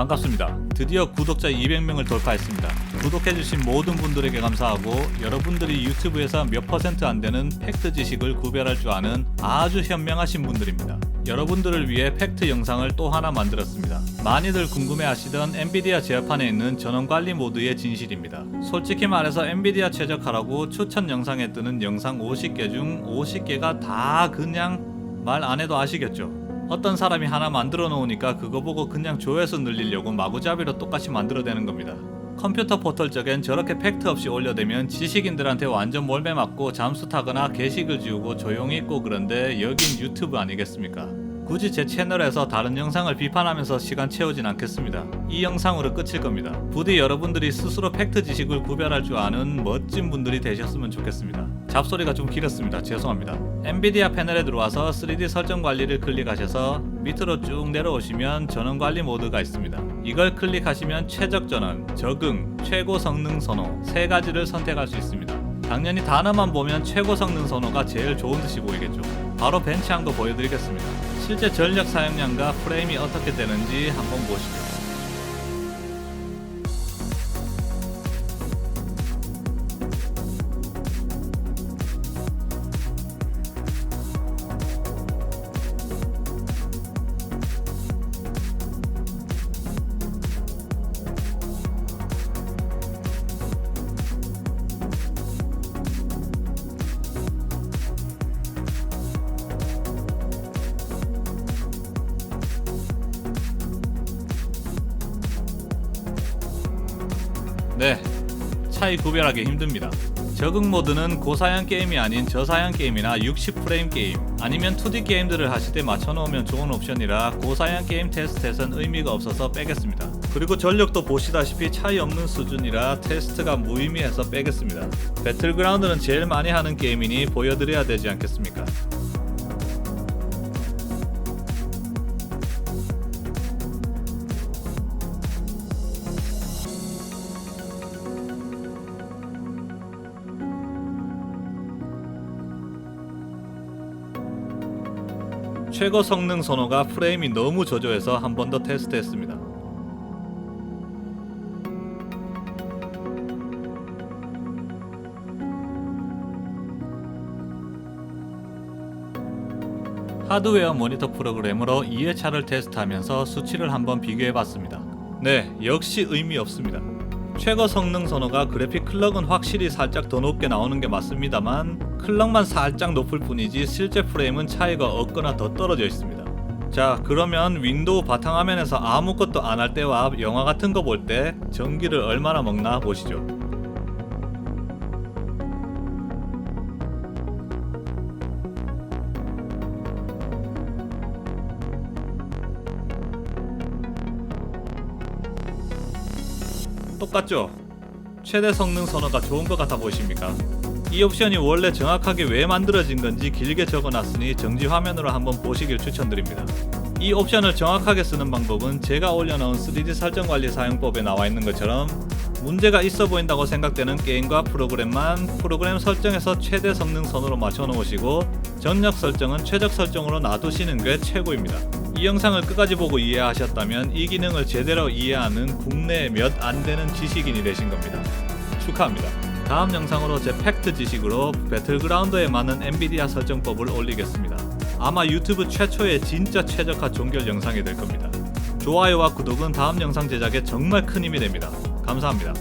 반갑습니다. 드디어 구독자 200명을 돌파했습니다. 구독해주신 모든 분들에게 감사하고 여러분들이 유튜브에서 몇 퍼센트 안 되는 팩트 지식을 구별할 줄 아는 아주 현명하신 분들입니다. 여러분들을 위해 팩트 영상을 또 하나 만들었습니다. 많이들 궁금해하시던 엔비디아 제어판에 있는 전원관리 모드의 진실입니다. 솔직히 말해서 엔비디아 최적화라고 추천 영상에 뜨는 영상 50개 중 50개가 다 그냥 말 안 해도 아시겠죠? 어떤 사람이 하나 만들어 놓으니까 그거 보고 그냥 조회수 늘리려고 마구잡이로 똑같이 만들어대는 겁니다. 컴퓨터 포털 쪽엔 저렇게 팩트 없이 올려대면 지식인들한테 완전 몰매 맞고 잠수 타거나 게시글 지우고 조용히 있고 그런데 여긴 유튜브 아니겠습니까? 굳이 제 채널에서 다른 영상을 비판하면서 시간 채우진 않겠습니다. 이 영상으로 끝일 겁니다. 부디 여러분들이 스스로 팩트 지식을 구별할 줄 아는 멋진 분들이 되셨으면 좋겠습니다. 잡소리가 좀 길었습니다. 죄송합니다. 엔비디아 패널에 들어와서 3D 설정 관리를 클릭하셔서 밑으로 쭉 내려오시면 전원 관리 모드가 있습니다. 이걸 클릭하시면 최적 전원, 적응, 최고 성능 선호 세 가지를 선택할 수 있습니다. 당연히 단어만 보면 최고 성능 선호가 제일 좋은 듯이 보이겠죠. 바로 벤치한 거 보여드리겠습니다. 실제 전력 사용량과 프레임이 어떻게 되는지 한번 보시죠. 네, 차이 구별하기 힘듭니다. 적응 모드는 고사양 게임이 아닌 저사양 게임이나 60프레임 게임 아니면 2D 게임들을 하실 때 맞춰놓으면 좋은 옵션이라 고사양 게임 테스트에선 의미가 없어서 빼겠습니다. 그리고 전력도 보시다시피 차이 없는 수준이라 테스트가 무의미해서 빼겠습니다. 배틀그라운드는 제일 많이 하는 게임이니 보여드려야 되지 않겠습니까? 최고 성능 선호가 프레임이 너무 저조해서 한 번 더 테스트했습니다. 하드웨어 모니터 프로그램으로 2회차를 테스트하면서 수치를 한번 비교해봤습니다. 네, 역시 의미 없습니다. 최고 성능 선호가 그래픽 클럭은 확실히 살짝 더 높게 나오는 게 맞습니다만 클럭만 살짝 높을 뿐이지 실제 프레임은 차이가 없거나 더 떨어져 있습니다. 자 그러면 윈도우 바탕화면에서 아무것도 안 할 때와 영화 같은 거 볼 때 전기를 얼마나 먹나 보시죠. 똑같죠? 최대 성능 선호가 좋은 것 같아 보이십니까? 이 옵션이 원래 정확하게 왜 만들어진 건지 길게 적어놨으니 정지 화면으로 한번 보시길 추천드립니다. 이 옵션을 정확하게 쓰는 방법은 제가 올려놓은 3D 설정 관리 사용법에 나와 있는 것처럼 문제가 있어 보인다고 생각되는 게임과 프로그램만 프로그램 설정에서 최대 성능 선으로 맞춰 놓으시고 전력 설정은 최적 설정으로 놔두시는 게 최고입니다. 이 영상을 끝까지 보고 이해하셨다면 이 기능을 제대로 이해하는 국내에 몇안 되는 지식인이 되신 겁니다. 축하합니다. 다음 영상으로 제 팩트 지식으로 배틀그라운드에 맞는 엔비디아 설정법을 올리겠습니다. 아마 유튜브 최초의 진짜 최적화 종결 영상이 될 겁니다. 좋아요와 구독은 다음 영상 제작에 정말 큰 힘이 됩니다. 감사합니다.